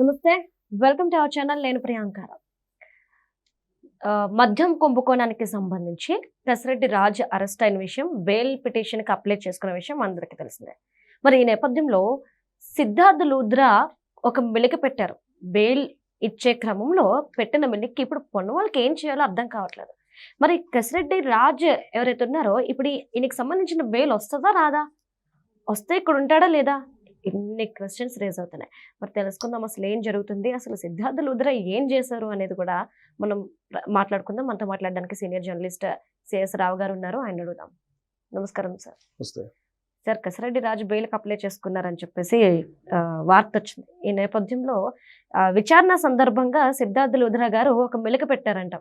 నమస్తే welcome to our channel. నేను ప్రియాంక. మద్యం కుంభకోణానికి సంబంధించి దశరెడ్డి రాజ్ అరెస్ట్ అయిన విషయం బెయిల్ పిటిషన్కి అప్లై చేసుకున్న విషయం అందరికీ తెలిసిందే. మరి ఈ నేపథ్యంలో సిద్ధార్థ లూద్రా ఒక మెలిక పెట్టారు. బెయిల్ ఇచ్చే క్రమంలో పెట్టిన మెలిక్కి ఇప్పుడు పొన్నవాళ్ళకి ఏం చేయాలో అర్థం కావట్లేదు. మరి కసిరెడ్డి రాజ్ ఎవరైతే ఉన్నారో ఇప్పుడు ఈయనకి సంబంధించిన బెయిల్ వస్తుందా రాదా? వస్తే ఇక్కడ ఉంటాడా లేదా? ఇన్ని క్వశ్చన్స్ రేజ్ అవుతున్నాయి. మరి తెలుసుకుందాం అసలు ఏం జరుగుతుంది అసలు సిద్ధార్థ లుద్ర ఏం చేశారు అనేది కూడా మనం మాట్లాడుకుందాం. మనతో మాట్లాడడానికి సీనియర్ జర్నలిస్ట్ సిఎస్ రావు గారు ఉన్నారు. ఆయన అడుగుదాం. నమస్కారం సార్ సార్ కసిరెడ్డి రాజు బెయిల్కి అప్లై చేసుకున్నారని చెప్పేసి వార్త వచ్చింది. ఈ నేపథ్యంలో విచారణ సందర్భంగా సిద్ధార్థ లుద్రా గారు ఒక మెలిక పెట్టారంట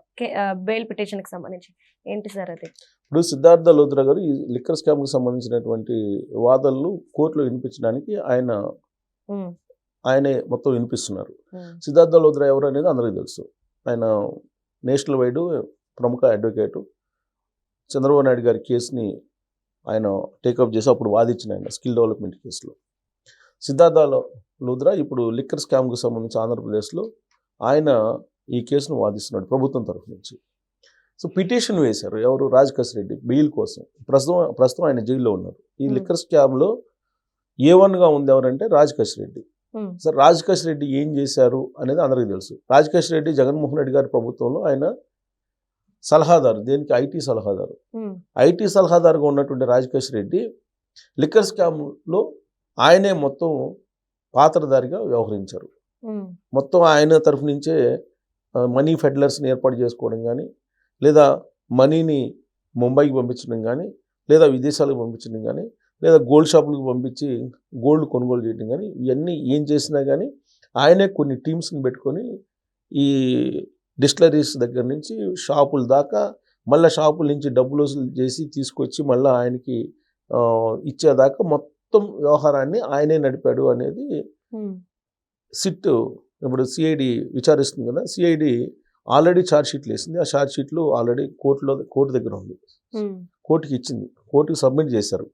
బెయిల్ పిటిషన్కి సంబంధించి. ఏంటి సార్ అది? ఇప్పుడు సిద్ధార్థ లోద్రా గారు ఈ లిక్కర్ స్కామ్కి సంబంధించినటువంటి వాదనలు కోర్టులో వినిపించడానికి ఆయన ఆయనే మొత్తం వినిపిస్తున్నారు. సిద్ధార్థ లోద్రా ఎవరు అనేది అందరికీ తెలుసు. ఆయన నేషనల్ వైడ్ ప్రముఖ అడ్వకేటు. చంద్రబాబు నాయుడు గారి కేసుని ఆయన టేకప్ చేసి అప్పుడు వాదించిన ఆయన స్కిల్ డెవలప్మెంట్ కేసులో సిద్ధార్థ లో- లూద్రా ఇప్పుడు లిక్కర్ స్కామ్కి సంబంధించి ఆంధ్రప్రదేశ్లో ఆయన ఈ కేసును వాదిస్తున్నాడు ప్రభుత్వం తరఫు నుంచి. సో పిటిషన్ వేశారు. ఎవరు? రాజకేశ్ రెడ్డి. బెయిల్ కోసం. ప్రస్తుతం ప్రస్తుతం ఆయన జైల్లో ఉన్నారు. ఈ Hmm. లిక్కర్ స్కామ్లో ఏ వన్గా ఉంది ఎవరంటే రాజకేశ్ రెడ్డి. సార్ రాజకేష్ రెడ్డి ఏం చేశారు అనేది అందరికీ తెలుసు. రాజకేష్ రెడ్డి జగన్మోహన్ రెడ్డి గారి ప్రభుత్వంలో ఆయన సలహాదారు దేనికి? ఐటీ సలహాదారు. ఐటీ సలహాదారుగా ఉన్నటువంటి రాజకేష్ రెడ్డి లిక్కర్ స్కామ్లో ఆయనే మొత్తం పాత్రధారిగా వ్యవహరించారు. మొత్తం ఆయన తరఫు నుంచే మనీ ఫెడ్లర్స్ని ఏర్పాటు చేసుకోవడం కానీ లేదా మనీని ముంబైకి పంపించడం కానీ లేదా విదేశాలకు పంపించడం కానీ లేదా గోల్డ్ షాపులకు పంపించి గోల్డ్ కొనుగోలు చేయడం కానీ ఇవన్నీ ఏం చేసినా కానీ ఆయనే కొన్ని టీమ్స్ని పెట్టుకొని ఈ డిస్టిలరీస్ దగ్గర నుంచి షాపుల దాకా మళ్ళీ షాపుల నుంచి డబ్బులు వసూలు చేసి తీసుకొచ్చి మళ్ళీ ఆయనకి ఇచ్చేదాకా మొత్తం వ్యవహారాన్ని ఆయనే నడిపాడు అనేది సిట్ ఇప్పుడు సిఐడి విచారిస్తుంది కదా సిఐడి ఆల్రెడీ ఛార్జ్ షీట్లు వేసింది. ఆ ఛార్జ్ షీట్లు ఆల్రెడీ కోర్టులో కోర్టు దగ్గర ఉంది. కోర్టుకి ఇచ్చింది. కోర్టుకి సబ్మిట్ చేశారు.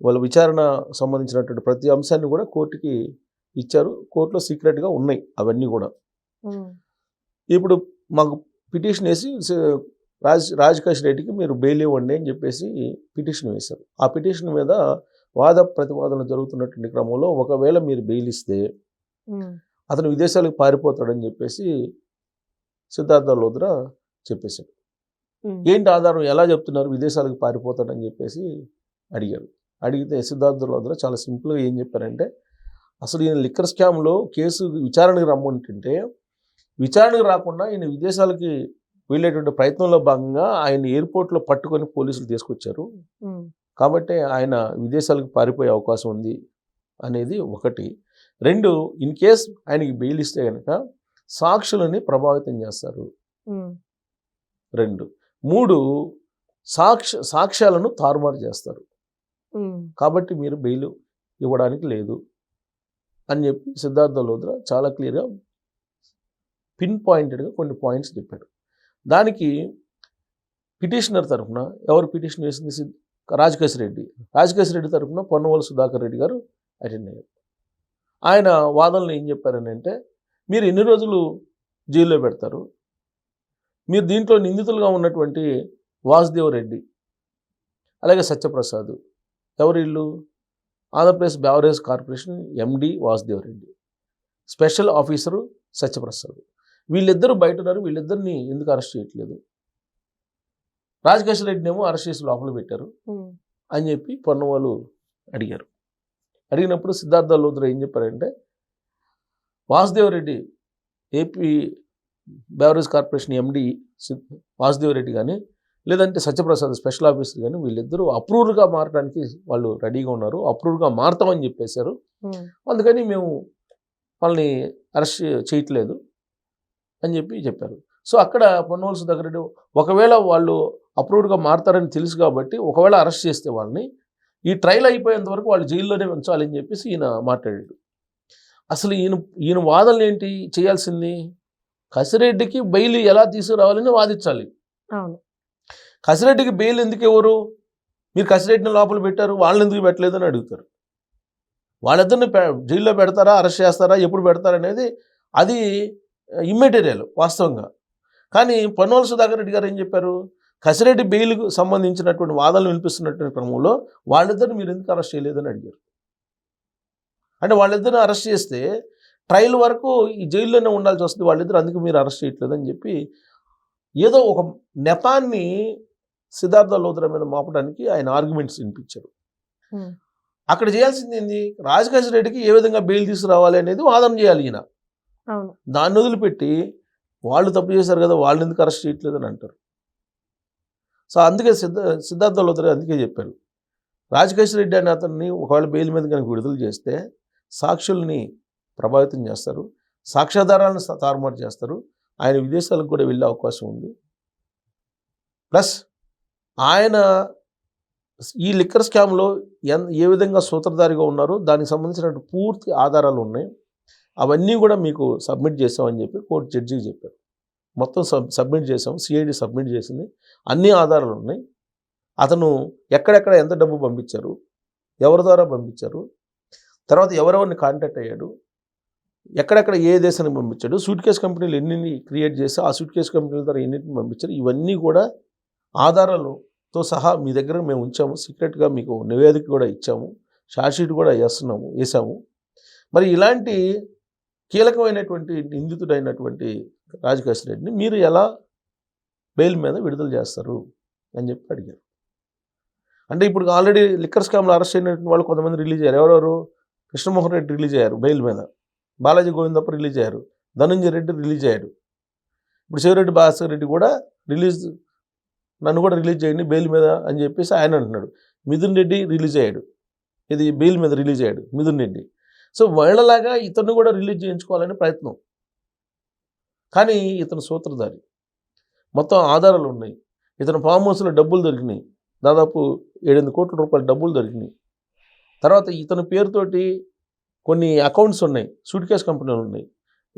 వాళ్ళ విచారణ సంబంధించినటువంటి ప్రతి అంశాన్ని కూడా కోర్టుకి ఇచ్చారు. కోర్టులో సీక్రెట్గా ఉన్నాయి అవన్నీ కూడా. ఇప్పుడు మాకు పిటిషన్ వేసి రాజ్ రాజకేష్ రెడ్డికి మీరు బెయిల్ ఇవ్వండి అని చెప్పేసి పిటిషన్ వేశారు. ఆ పిటిషన్ మీద వాద ప్రతివాదనలు జరుగుతున్నటువంటి క్రమంలో ఒకవేళ మీరు బెయిల్ ఇస్తే అతను విదేశాలకు పారిపోతాడని చెప్పేసి సిద్ధార్థ లోద్రా చెప్పేశాడు. ఏంటి ఆధారం? ఎలా చెప్తున్నారు? విదేశాలకు పారిపోతాడని చెప్పేసి అడిగారు. అడిగితే సిద్ధార్థ లోద్రా చాలా సింపుల్గా ఏం చెప్పారంటే అసలు ఈయన లిక్కర్ స్కామ్లో కేసు విచారణకు రమ్మంటుంటే విచారణకు రాకుండా ఈయన విదేశాలకి వెళ్ళేటువంటి ప్రయత్నంలో భాగంగా ఆయన ఎయిర్పోర్ట్లో పట్టుకొని పోలీసులు తీసుకొచ్చారు. కాబట్టి ఆయన విదేశాలకు పారిపోయే అవకాశం ఉంది అనేది ఒకటి. రెండు ఇన్ కేస్ ఆయనకి బెయిల్ ఇస్తే కనుక సాక్షులని ప్రభావితం చేస్తారు. రెండు మూడు సాక్ష సాక్ష్యాలను తారుమారు చేస్తారు. కాబట్టి మీరు బెయిల్ ఇవ్వడానికి లేదు అని చెప్పి సిద్ధార్థ లోద్రా చాలా క్లియర్గా పిన్ పాయింటెడ్గా కొన్ని పాయింట్స్ చెప్పాడు. దానికి పిటిషనర్ తరఫున ఎవరు పిటిషన్ వేసింది? సిద్- రాజకేశ్ రెడ్డి. రాజకేశ్ రెడ్డి తరఫున పొన్నవల సుధాకర్ రెడ్డి గారు అటెండ్ అయ్యారు. ఆయన వాదనలు ఏం చెప్పారని అంటే మీరు ఎన్ని రోజులు జైల్లో పెడతారు? మీరు దీంట్లో నిందితులుగా ఉన్నటువంటి వాసుదేవ్ రెడ్డి అలాగే సత్యప్రసాద్ ఎవరు ఇల్లు Andhra Pradesh beverage corporation MD Vasudev Reddy. Special officer Satyaprasad. వీళ్ళిద్దరూ బయట ఉన్నారు వీళ్ళిద్దరిని ఎందుకు అరెస్ట్ చేయట్లేదు? రాజకేశ్వర రెడ్డిని ఏమో అరెస్ట్ చేసి లోపల పెట్టారు అని చెప్పి పొన్నవాళ్ళు అడిగారు. అడిగినప్పుడు సిద్ధార్థ లోతురా ఏం చెప్పారంటే Vasudev Reddy AP beverage corporation MD Vasudev Reddy కానీ లేదంటే సత్యప్రసాద్ స్పెషల్ ఆఫీసర్ కానీ వీళ్ళిద్దరూ అప్రూవ్డ్గా మారడానికి వాళ్ళు రెడీగా ఉన్నారు అప్రూవ్డ్గా మారతామని చెప్పేశారు. అందుకని మేము వాళ్ళని అరెస్ట్ చేయట్లేదు. అని చెప్పి చెప్పారు. సో అక్కడ పొన్నోలు సుధాకర్ రెడ్డి ఒకవేళ వాళ్ళు అప్రూవ్డ్గా మారతారని తెలుసు కాబట్టి ఒకవేళ అరెస్ట్ చేస్తే వాళ్ళని ఈ ట్రయల్ అయిపోయేంత వరకు వాళ్ళు జైల్లోనే ఉంచాలని చెప్పేసి ఈయన మాట్లాడాడు. అసలు ఈయన ఈయన వాదనలు ఏంటి? చేయాల్సింది కసిరెడ్డికి బెయిల్ ఎలా తీసుకురావాలని వాదించాలి. కసిరెడ్డికి బెయిల్ ఎందుకు ఎవరు మీరు కసిరెడ్డిని లోపల పెట్టారు వాళ్ళని ఎందుకు పెట్టలేదు అని అడుగుతారు. వాళ్ళిద్దరిని జైల్లో పెడతారా అరెస్ట్ చేస్తారా ఎప్పుడు పెడతారా అనేది అది ఇమ్మెటీరియల్ వాస్తవంగా. కానీ పొన్నవల సుధాకర్ రెడ్డి గారు ఏం చెప్పారు? కసిరెడ్డి బెయిల్కు సంబంధించినటువంటి వాదనలు వినిపిస్తున్నటువంటి క్రమంలో వాళ్ళిద్దరిని మీరు ఎందుకు అరెస్ట్ చేయలేదని అడిగారు. అంటే వాళ్ళిద్దరిని అరెస్ట్ చేస్తే ట్రయల్ వరకు ఈ జైల్లోనే ఉండాల్సి వస్తుంది వాళ్ళిద్దరు అందుకు మీరు అరెస్ట్ చేయట్లేదని చెప్పి ఏదో ఒక నెపాన్ని సిద్ధార్థ లోతుల మీద మోపడానికి ఆయన ఆర్గ్యుమెంట్స్ వినిపించారు. అక్కడ చేయాల్సింది ఏంది? రాజకేశ్ రెడ్డికి ఏ విధంగా బెయిల్ తీసుకురావాలి అనేది వాదన చేయాలి ఈయన. దాన్ని వదిలిపెట్టి వాళ్ళు తప్పు చేశారు కదా వాళ్ళని ఎందుకు అరెస్ట్ చేయట్లేదని అంటారు. సో అందుకే సిద్ధ సిద్ధార్థ లోతులు అందుకే చెప్పారు. రాజకేశ్వర రెడ్డి అనే అతన్ని ఒకవేళ బెయిల్ మీద కనుక విడుదల చేస్తే సాక్షుల్ని ప్రభావితం చేస్తారు. సాక్ష్యాధారాలను తారుమారు చేస్తారు. ఆయన విదేశాలకు కూడా వెళ్ళే అవకాశం ఉంది. ప్లస్ ఆయన ఈ లిక్కర్ స్కామ్లో ఎన్ ఏ విధంగా సూత్రధారిగా ఉన్నారో దానికి సంబంధించిన పూర్తి ఆధారాలు ఉన్నాయి. అవన్నీ కూడా మీకు సబ్మిట్ చేసామని చెప్పి కోర్టు జడ్జికి చెప్పారు. మొత్తం సబ్ సబ్మిట్ చేసాం సిఐడి సబ్మిట్ చేసింది. అన్ని ఆధారాలు ఉన్నాయి. అతను ఎక్కడెక్కడ ఎంత డబ్బు పంపించారు ఎవరి ద్వారా పంపించారు తర్వాత ఎవరెవరిని కాంటాక్ట్ అయ్యాడు ఎక్కడెక్కడ ఏ దేశానికి పంపించాడు సూట్ కేస్ కంపెనీలు ఎన్ని క్రియేట్ చేసి ఆ సూట్ కేస్ కంపెనీల ద్వారా ఎన్నింటిని పంపించారు ఇవన్నీ కూడా ఆధారాలతో సహా మీ దగ్గర మేము ఉంచాము. సీక్రెట్గా మీకు నివేదిక కూడా ఇచ్చాము. షార్ట్షీట్ కూడా వేస్తున్నాము వేసాము మరి ఇలాంటి కీలకమైనటువంటి నిందితుడైనటువంటి రాజకేశ్ రెడ్డిని మీరు ఎలా బెయిల్ మీద విడుదల చేస్తారు అని చెప్పి అడిగారు. అంటే ఇప్పుడు ఆల్రెడీ లిక్కర్ స్కామ్లో అరెస్ట్ అయినటువంటి వాళ్ళు కొంతమంది రిలీజ్ అయ్యారు. ఎవరెవరు? కృష్ణమోహన్ రెడ్డి రిలీజ్ అయ్యారు బెయిల్ మీద. బాలాజీ గోవిందప్ప రిలీజ్ అయ్యారు. ధనంజయ రెడ్డి రిలీజ్ అయ్యాడు. ఇప్పుడు శివరెడ్డి భాస్కర్ రెడ్డి కూడా రిలీజ్ నన్ను కూడా రిలీజ్ చేయండి బెయిల్ మీద అని చెప్పేసి ఆయన అంటున్నాడు. మిథున్ రెడ్డి రిలీజ్ అయ్యాడు. ఇది బెయిల్ మీద రిలీజ్ అయ్యాడు మిథున్ రెడ్డి. సో వాళ్ళలాగా ఇతను కూడా రిలీజ్ చేయించుకోవాలని ప్రయత్నం. కానీ ఇతను సూత్రధారి. మొత్తం ఆధారాలు ఉన్నాయి. ఇతను ఫామ్ హౌస్లో డబ్బులు దొరికినాయి. దాదాపు ఏడెనిమిది కోట్ల రూపాయల డబ్బులు దొరికినాయి. తర్వాత ఇతని పేరుతోటి కొన్ని అకౌంట్స్ ఉన్నాయి. సూట్ కేస్ కంపెనీలు ఉన్నాయి.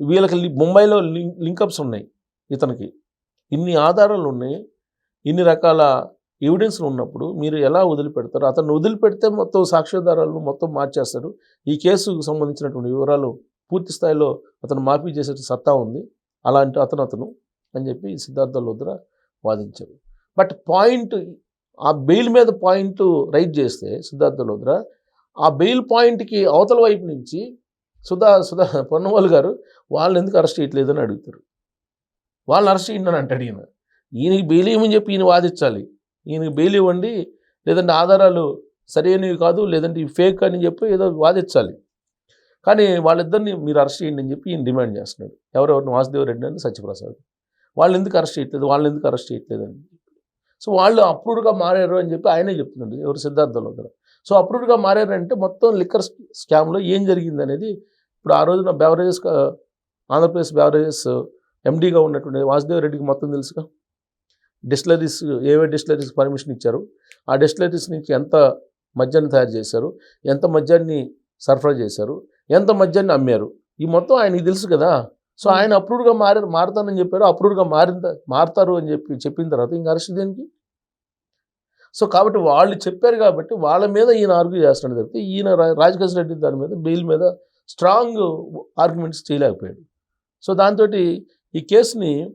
వీళ్ళకి ముంబైలో లింక్ లింకప్స్ ఉన్నాయి ఇతనికి. ఇన్ని ఆధారాలు ఉన్నాయి. ఇన్ని రకాల ఎవిడెన్స్లు ఉన్నప్పుడు మీరు ఎలా వదిలిపెడతారు? అతను వదిలిపెడితే మొత్తం సాక్ష్యాధారాలను మొత్తం మార్చేస్తారు. ఈ కేసుకు సంబంధించినటువంటి వివరాలు పూర్తి స్థాయిలో అతను మాఫీ చేసే సత్తా ఉంది. అలాంటి అతను అతను అని చెప్పి సిద్ధార్థ లోద్ర వాదించారు. బట్ పాయింట్ ఆ బెయిల్ మీద పాయింట్ రైట్ చేస్తే సిద్ధార్థ లోద్ర ఆ బెయిల్ పాయింట్కి అవతల వైపు నుంచి సుధా సుధా పొన్నవాళ్ళు గారు వాళ్ళని ఎందుకు అరెస్ట్ చేయట్లేదని అడుగుతారు. వాళ్ళని అరెస్ట్ చేయండి అని అంటాడు ఈయన ఈయనకి బెయిల్ ఏమని చెప్పి ఈయన వాదించాలి. ఈయనకి బెయిల్ ఇవ్వండి లేదంటే ఆధారాలు సరైనవి కాదు లేదంటే ఇవి ఫేక్ అని చెప్పి ఏదో వాదించాలి. కానీ వాళ్ళిద్దరిని మీరు అరెస్ట్ చేయండి అని చెప్పి ఈయన డిమాండ్ చేస్తున్నాడు. ఎవరెవరిని? వాసుదేవ్ రెడ్డి అని సత్యప్రసాద్. వాళ్ళు ఎందుకు అరెస్ట్ చేయట్లేదు? వాళ్ళని ఎందుకు అరెస్ట్ చేయట్లేదు అని సో వాళ్ళు అప్రూవ్డ్గా మారారు అని చెప్పి ఆయనే చెప్తున్నాడు ఎవరు సిద్ధార్థంలో సో అప్రూవ్డ్గా మారారంటే మొత్తం లిక్కర్ స్కామ్లో ఏం జరిగింది అనేది ఇప్పుడు ఆ రోజున బెవరేజెస్ ఆంధ్రప్రదేశ్ బెవరేజెస్ ఎండీగా ఉన్నటువంటి వాసుదేవ్ రెడ్డికి మొత్తం తెలుసుగా? డిస్టిలరీస్ ఏవే డిస్టిలరీస్ పర్మిషన్ ఇచ్చారు ఆ డిస్టిలరీస్ నుంచి ఎంత మద్యాన్ని తయారు చేశారు ఎంత మద్యాన్ని సరఫరా చేశారు ఎంత మద్యాన్ని అమ్మారు ఈ మొత్తం ఆయనకి తెలుసు కదా. సో ఆయన అప్రూవ్డ్గా మారారు మారుతానని చెప్పారు అప్రూవ్డ్గా మారిన త- మారుతారు అని చెప్పి చెప్పిన తర్వాత ఇంకా అరెస్ట్ దేనికి? సో కాబట్టి వాళ్ళు చెప్పారు కాబట్టి వాళ్ళ మీద ఈయన ఆర్గ్యూ చేస్తున్నాడు తప్పితే ఈయన రా- రాజకేశ్ రెడ్డి దాని మీద బెయిల్ మీద స్ట్రాంగ్ ఆర్గ్యుమెంట్స్ చేయలేకపోయాడు. సో దాంతో ఈ కేసుని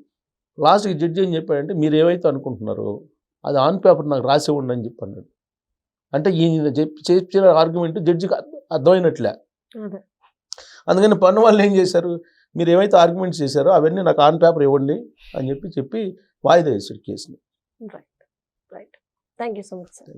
లాస్ట్కి జడ్జి ఏం చెప్పాడంటే మీరు ఏవైతే అనుకుంటున్నారో అది ఆన్ పేపర్ నాకు రాసి ఇవ్వండి అని చెప్పి అన్నాడు అంటే ఈయన చెప్పి చెప్పిన ఆర్గ్యుమెంట్ జడ్జికి అర్థ- అర్థమైనట్లే. అదే. అందుకని పన్ను వాళ్ళు ఏం చేశారు? మీరు ఏవైతే ఆర్గ్యుమెంట్స్ చేశారో అవన్నీ నాకు ఆన్ పేపర్ ఇవ్వండి అని చెప్పి చెప్పి వాయిదా వేసాడు కేసుని. Right. Right. Thank you so much sir.